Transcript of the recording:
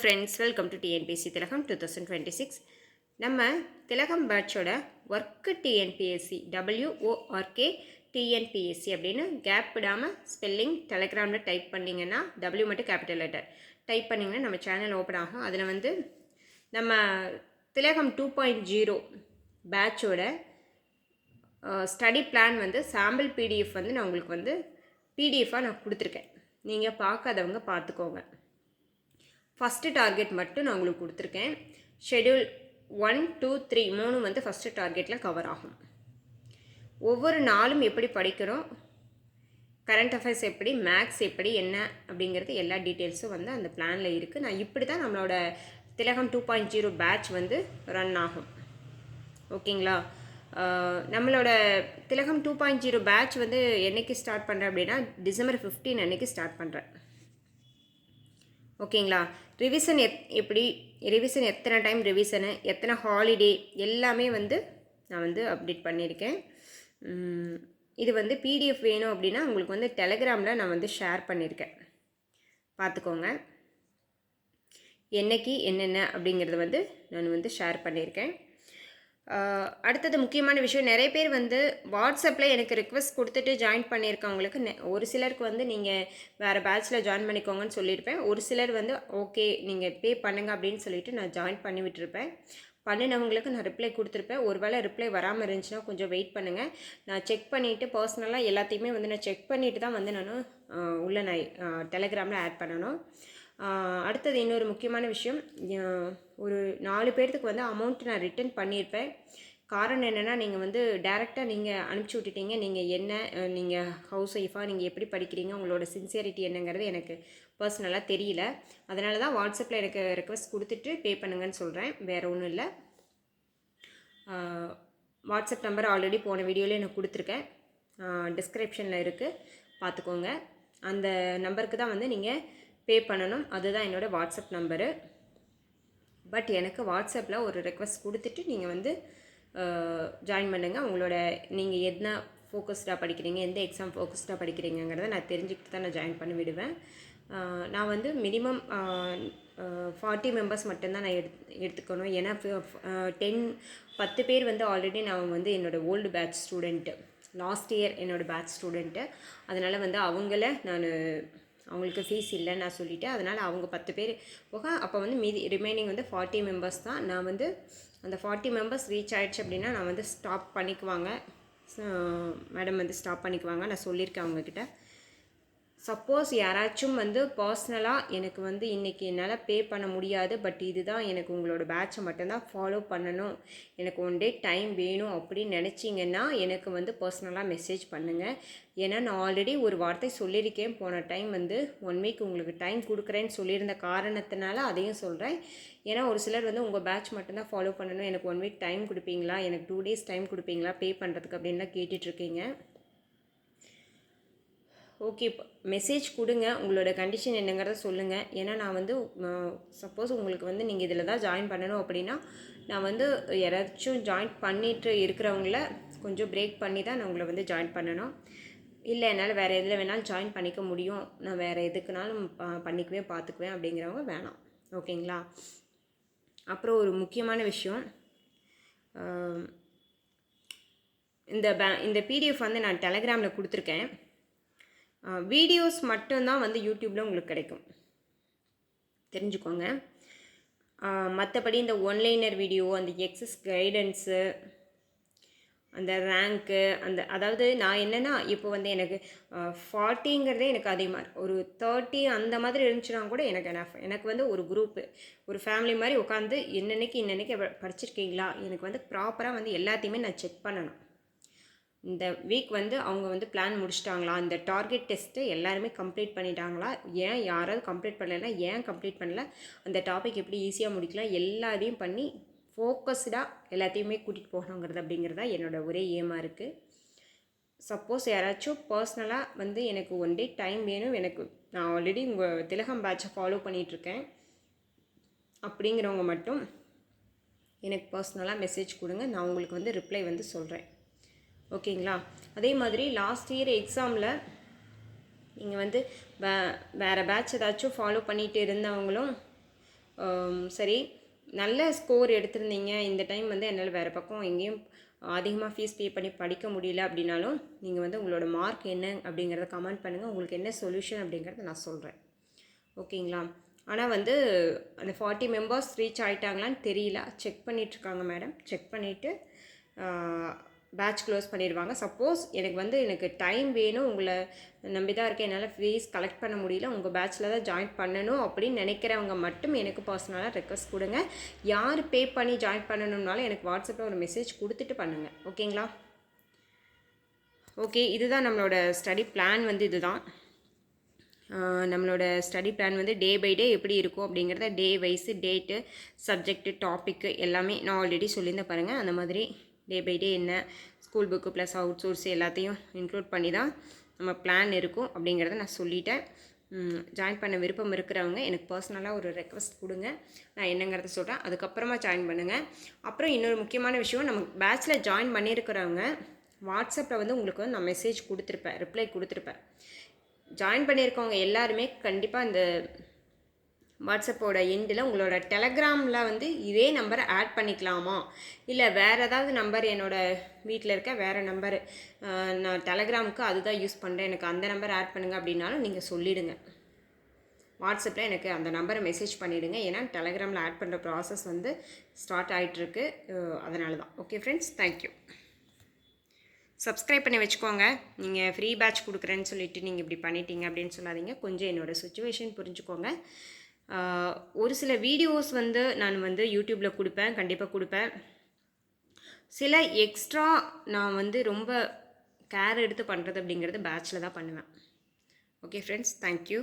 Friends welcome to TNPSC Thilagam two thousand twenty six நம்ம Thilagam பேட்சோட work TNPSC W O R K TNPSC அப்படின்னு gap விடாமல் spelling டெலகிராமில் type பண்ணிங்கன்னா W மட்டும் capital letter type பண்ணிங்கன்னா நம்ம சேனல் ஓப்பன் ஆகும். அதில் வந்து நம்ம திலகம் டூ பாயிண்ட் ஜீரோ பேட்சோட ஸ்டடி பிளான் வந்து சாம்பிள் பிடிஎஃப் வந்து நான் உங்களுக்கு வந்து பிடிஎஃபாக நான் கொடுத்துருக்கேன். நீங்கள் பார்க்காதவங்க பார்த்துக்கோங்க. ஃபஸ்ட்டு டார்கெட் மட்டும் நான் உங்களுக்கு கொடுத்துருக்கேன். ஷெடியூல் ஒன் டூ த்ரீ மூணு வந்து ஃபஸ்ட்டு டார்கெட்டில் கவர் ஆகும். ஒவ்வொரு நாளும் எப்படி படிக்கிறோம்? கரண்ட் அஃபேர்ஸ் எப்படி? மேக்ஸ் எப்படி? என்ன? அப்படிங்கிறது எல்லா டீட்டெயில்ஸும் வந்து அந்த பிளானில் இருக்குது நான் இப்படி தான் நம்மளோட Thilagam two point zero batch வந்து ரன் ஆகும். ஓகேங்களா? நம்மளோட Thilagam two point zero batch வந்து என்னைக்கு ஸ்டார்ட் பண்ணுறேன் அப்படின்னா டிசம்பர் ஃபிஃப்டீன் அன்றைக்கி ஸ்டார்ட் பண்ணுறேன் ஓகேங்களா? ரிவிஷன் எத் எப்படி? ரிவிஷன் எத்தனை டைம் ரிவிஷனு எத்தனை ஹாலிடே எல்லாமே வந்து நான் வந்து அப்டேட் பண்ணியிருக்கேன். இது வந்து பிடிஎஃப் வேணும் அப்படின்னா உங்களுக்கு வந்து டெலகிராமில் நான் வந்து ஷேர் பண்ணியிருக்கேன். பார்த்துக்கோங்க. என்னைக்கு என்னென்ன அப்படிங்கிறத வந்து நான் வந்து ஷேர் பண்ணியிருக்கேன். அடுத்தது முக்கியமான விஷயம் நிறைய பேர் வந்து வாட்ஸ்அப்பில் எனக்கு ரிக்வஸ்ட் கொடுத்துட்டு ஜாயின் பண்ணியிருக்கவங்களுக்கு ஒரு சிலருக்கு வந்து நீங்கள் வேறு பேட்ச்சில் ஜாயின் பண்ணிக்கோங்கன்னு சொல்லியிருப்பேன். ஒரு சிலர் வந்து ஓகே நீங்கள் பே பண்ணுங்க அப்படின்னு சொல்லிட்டு நான் ஜாயின் பண்ணி விட்டுருப்பேன். பண்ணினவங்களுக்கு நான் ரிப்ளை கொடுத்துருப்பேன். ஒரு வேளை ரிப்ளை வராமல் இருந்துச்சுன்னா கொஞ்சம் வெயிட் பண்ணுங்கள் நான் செக் பண்ணிவிட்டு பர்சனலாக எல்லாத்தையுமே வந்து நான் செக் பண்ணிவிட்டு தான் வந்து நான் உள்ள நான் டெலகிராமில் ஆட் பண்ணணும். அடுத்தது இன்னொரு முக்கியமான விஷயம். ஒரு நாலு பேர்த்துக்கு வந்து அமௌண்ட் நான் ரிட்டர்ன் பண்ணியிருப்பேன். காரணம் என்னென்னா நீங்கள் வந்து டேரெக்டாக நீங்கள் அனுப்பிச்சி விட்டுட்டீங்க. நீங்கள் என்ன நீங்கள் ஹவுஸ் ஒய்ஃபாக நீங்கள் எப்படி படிக்கிறீங்க உங்களோட சின்சியரிட்டி என்னங்கிறது எனக்கு பர்சனலாக தெரியல. அதனால தான் வாட்ஸ்அப்பில் எனக்கு ரெக்வஸ்ட் கொடுத்துட்டு பே பண்ணுங்கன்னு சொல்கிறேன் வேறு ஒன்றும் இல்லை. வாட்ஸ்அப் நம்பர் ஆல்ரெடி போன வீடியோவில் எனக்கு கொடுத்துருக்கேன். டிஸ்கிரிப்ஷனில் இருக்குது பார்த்துக்கோங்க. அந்த நம்பருக்கு தான் வந்து நீங்கள் பே பண்ணணும். அதுதான் என்னோடய வாட்ஸ்அப் நம்பரு. பட் எனக்கு வாட்ஸ்அப்பில் ஒரு ரெக்வஸ்ட் கொடுத்துட்டு நீங்கள் வந்து ஜாயின் பண்ணுங்கள் உங்களோட நீங்கள் என்ன ஃபோக்கஸ்டாக படிக்கிறீங்க எந்த எக்ஸாம் ஃபோக்கஸ்டாக படிக்கிறீங்கிறத நான் தெரிஞ்சுக்கிட்டு தான் நான் ஜாயின் பண்ணி விடுவேன் நான் வந்து மினிமம் ஃபார்ட்டி மெம்பர்ஸ் மட்டும்தான் நான் எடுத்து எடுத்துக்கணும். ஏன்னா டென் பத்து பேர் வந்து ஆல்ரெடி நான் வந்து என்னோடய old batch student. Last year என்னோடய பேட்ச் ஸ்டூடெண்ட்டு. அதனால் வந்து அவங்கள நான் அவங்களுக்கு ஃபீஸ் இல்லைன்னு நான் சொல்லிட்டேன். அதனால் அவங்க பத்து பேர் போக அப்போ வந்து மீதி ரிமைனிங் வந்து ஃபார்ட்டி மெம்பர்ஸ் தான். நான் வந்து அந்த ஃபார்ட்டி மெம்பர்ஸ் ரீச் ஆகிடுச்சு அப்படின்னா நான் வந்து ஸ்டாப் பண்ணிக்குவாங்க. மேடம் வந்து ஸ்டாப் பண்ணிக்குவாங்க. நான் சொல்லியிருக்கேன் அவங்கக்கிட்ட சப்போஸ் யாராச்சும் வந்து பர்சனலாக எனக்கு வந்து இன்றைக்கி என்னால் பே பண்ண முடியாது பட் இதுதான் எனக்கு உங்களோட பேட்சை மட்டும்தான் ஃபாலோ பண்ணணும். எனக்கு ஒன் டே டைம் வேணும் அப்படின்னு நினச்சிங்கன்னா எனக்கு வந்து பர்சனலாக மெசேஜ் பண்ணுங்கள் ஏன்னா நான் ஆல்ரெடி ஒரு வார்த்தை சொல்லியிருக்கேன். போன டைம் வந்து ஒன் வீக் உங்களுக்கு டைம் கொடுக்குறேன்னு சொல்லியிருந்த காரணத்தினால அதையும் சொல்கிறேன் ஏன்னா ஒரு சிலர் வந்து உங்கள் பேட்ச் மட்டும்தான் ஃபாலோ பண்ணணும். எனக்கு ஒன் வீக் டைம் கொடுப்பீங்களா? எனக்கு டூ டேஸ் டைம் கொடுப்பீங்களா? பே பண்ணுறதுக்கு அப்படின்லாம் கேட்டுட்ருக்கீங்க ஓகே மெசேஜ் கொடுங்க. உங்களோட கண்டிஷன் என்னங்கிறத சொல்லுங்கள் ஏன்னா நான் வந்து சப்போஸ் உங்களுக்கு வந்து நீங்கள் இதில் தான் ஜாயின் பண்ணணும் அப்படின்னா நான் வந்து யாராச்சும் ஜாயின் பண்ணிட்டு இருக்கிறவங்கள கொஞ்சம் பிரேக் பண்ணி தான் நான் உங்களை வந்து ஜாயின் பண்ணணும். இல்லை என்னால் வேறு எதில் வேணாலும் ஜாயின் பண்ணிக்க முடியும். நான் வேறு எதுக்குனாலும் பண்ணிக்கவே பண்ணிக்குவேன் பார்த்துக்குவேன் அப்படிங்கிறவங்க வேணாம். ஓகேங்களா அப்புறம் ஒரு முக்கியமான விஷயம். இந்த பே இந்த பிடிஎஃப் வந்து நான் டெலகிராமில் கொடுத்துருக்கேன். வீடியோஸ் மட்டும்தான் வந்து யூடியூப்பில் உங்களுக்கு கிடைக்கும். தெரிஞ்சுக்கோங்க. மற்றபடி இந்த ஒன்லைனர் வீடியோ அந்த எக்ஸஸ் கைடன்ஸு அந்த ரேங்க்கு அந்த அதாவது நான் என்னென்னா இப்போ வந்து எனக்கு ஃபார்ட்டிங்கிறதே எனக்கு அதிகமாக ஒரு தேர்ட்டி அந்த மாதிரி இருந்துச்சுன்னா கூட எனக்கு என்ன எனக்கு வந்து ஒரு குரூப்பு ஒரு ஃபேமிலி மாதிரி உட்காந்து என்னென்னைக்கு இன்னன்னைக்கு படிச்சிருக்கீங்களா? எனக்கு வந்து ப்ராப்பராக வந்து எல்லாத்தையுமே நான் செக் பண்ணணும். இந்த வீக் வந்து அவங்க வந்து பிளான் முடிச்சிட்டாங்களா? இந்த டார்கெட் டெஸ்ட்டு எல்லாருமே கம்ப்ளீட் பண்ணிட்டாங்களா? ஏன் யாராவது கம்ப்ளீட் பண்ணலைன்னா ஏன் கம்ப்ளீட் பண்ணல? அந்த டாபிக் எப்படி ஈஸியாக முடிக்கலாம்? எல்லாத்தையும் பண்ணி ஃபோக்கஸ்டாக எல்லாத்தையுமே கூட்டிகிட்டு போகணுங்கிறது அப்படிங்கிறது தான் என்னோட ஒரே ஏமாக இருக்குது சப்போஸ் யாராச்சும் பர்சனலாக வந்து எனக்கு ஒன் டே டைம் வேணும். எனக்கு நான் ஆல்ரெடி உங்கள் திலகம் பேட்சை ஃபாலோ பண்ணிகிட்ருக்கேன் அப்படிங்கிறவங்க மட்டும் எனக்கு பர்சனலாக மெசேஜ் கொடுங்க. நான் உங்களுக்கு வந்து ரிப்ளை வந்து சொல்கிறேன் ஓகேங்களா? அதே மாதிரி லாஸ்ட் இயர் எக்ஸாமில் நீங்கள் வந்து வே வேறு பேட்ச் ஏதாச்சும் ஃபாலோ பண்ணிகிட்டு இருந்தவங்களும் சரி நல்ல ஸ்கோர் எடுத்திருந்தீங்க. இந்த டைம் வந்து என்னால் வேறு பக்கம் எங்கேயும் அதிகமாக ஃபீஸ் பே பண்ணி படிக்க முடியல அப்படின்னாலும் நீங்கள் வந்து உங்களோட மார்க் என்ன அப்படிங்கிறத கமெண்ட் பண்ணுங்கள் உங்களுக்கு என்ன சொல்யூஷன் அப்படிங்கிறத நான் சொல்கிறேன் ஓகேங்களா? ஆனால் வந்து அந்த ஃபார்ட்டி மெம்பர்ஸ் ரீச் ஆகிட்டாங்களான்னு தெரியல. செக் பண்ணிகிட்ருக்காங்க மேடம் செக் பண்ணிவிட்டு பேட்ச் க்ளோஸ் பண்ணிடுவாங்க. சப்போஸ் எனக்கு வந்து எனக்கு டைம் வேணும் உங்களை நம்பி தான் இருக்கேன். என்னால் ஃபீஸ் கலெக்ட் பண்ண முடியல உங்கள் பேட்ச்சில் தான் ஜாயின் பண்ணணும் அப்படின்னு நினைக்கிறவங்க மட்டும் எனக்கு பர்சனலாக ரெக்வஸ்ட் கொடுங்க. யார் பே பண்ணி ஜாயின் பண்ணணும்னாலும் எனக்கு வாட்ஸ்அப்பில் ஒரு மெசேஜ் கொடுத்துட்டு பண்ணுங்கள் ஓகேங்களா ஓகே இதுதான் நம்மளோட ஸ்டடி பிளான் வந்து இதுதான். நம்மளோட ஸ்டடி பிளான் வந்து டே பை டே எப்படி இருக்கும் அப்படிங்கிறத day wise date subject topic எல்லாமே நான் ஆல்ரெடி சொல்லியிருந்தேன் பாருங்கள் அந்த மாதிரி டே பை டே என்ன school book plus out source எல்லாத்தையும் இன்க்ளூட் பண்ணி தான் நம்ம பிளான் இருக்கும் அப்படிங்கிறத நான் சொல்லிட்டேன். ஜாயின் பண்ண விருப்பம் இருக்கிறவங்க எனக்கு பர்சனலாக ஒரு ரெக்வஸ்ட் கொடுங்க. நான் என்னங்கிறத சொல்கிறேன் அதுக்கப்புறமா ஜாயின் பண்ணுங்கள் அப்புறம் இன்னொரு முக்கியமான விஷயம் நம்ம பேட்ச்சில் ஜாயின் பண்ணியிருக்கிறவங்க வாட்ஸ்அப்பில் வந்து உங்களுக்கு வந்து நான் மெசேஜ் கொடுத்துருப்பேன் ரிப்ளை கொடுத்துருப்பேன். ஜாயின் பண்ணியிருக்கவங்க எல்லாருமே கண்டிப்பாக அந்த வாட்ஸ்அப்போட எண்டில் உங்களோட டெலகிராமில் வந்து இதே நம்பரை ஆட் பண்ணிக்கலாமா? இல்லை வேறு ஏதாவது நம்பர் என்னோடய வீட்டில் இருக்க வேறு நம்பரு நான் டெலகிராமுக்கு அதுதான் யூஸ் பண்ணுறேன். எனக்கு அந்த நம்பர் ஆட் பண்ணுங்கள் அப்படின்னாலும் நீங்கள் சொல்லிவிடுங்க வாட்ஸ்அப்பில் எனக்கு அந்த நம்பரை மெசேஜ் பண்ணிவிடுங்க ஏன்னா டெலகிராமில் ஆட் பண்ணுற ப்ராசஸ் வந்து ஸ்டார்ட் ஆகிட்டுருக்கு அதனால தான். ஓகே ஃப்ரெண்ட்ஸ் தேங்க்யூ சப்ஸ்கிரைப் பண்ணி வச்சுக்கோங்க. நீங்கள் ஃப்ரீ பேட்ச் கொடுக்குறேன்னு சொல்லிவிட்டு நீங்கள் இப்படி பண்ணிட்டீங்க அப்படின்னு சொல்லாதீங்க. கொஞ்சம் என்னோடய சுச்சுவேஷன் புரிஞ்சுக்கோங்க. ஒரு சில வீடியோஸ் வந்து நான் வந்து யூடியூப்பில் கொடுப்பேன் கண்டிப்பாக கொடுப்பேன். சில எக்ஸ்ட்ரா நான் வந்து ரொம்ப கேர் எடுத்து பண்ணுறது அப்படிங்கிறது பேட்ச்சில் தான் பண்ணுவேன். Okay friends thank you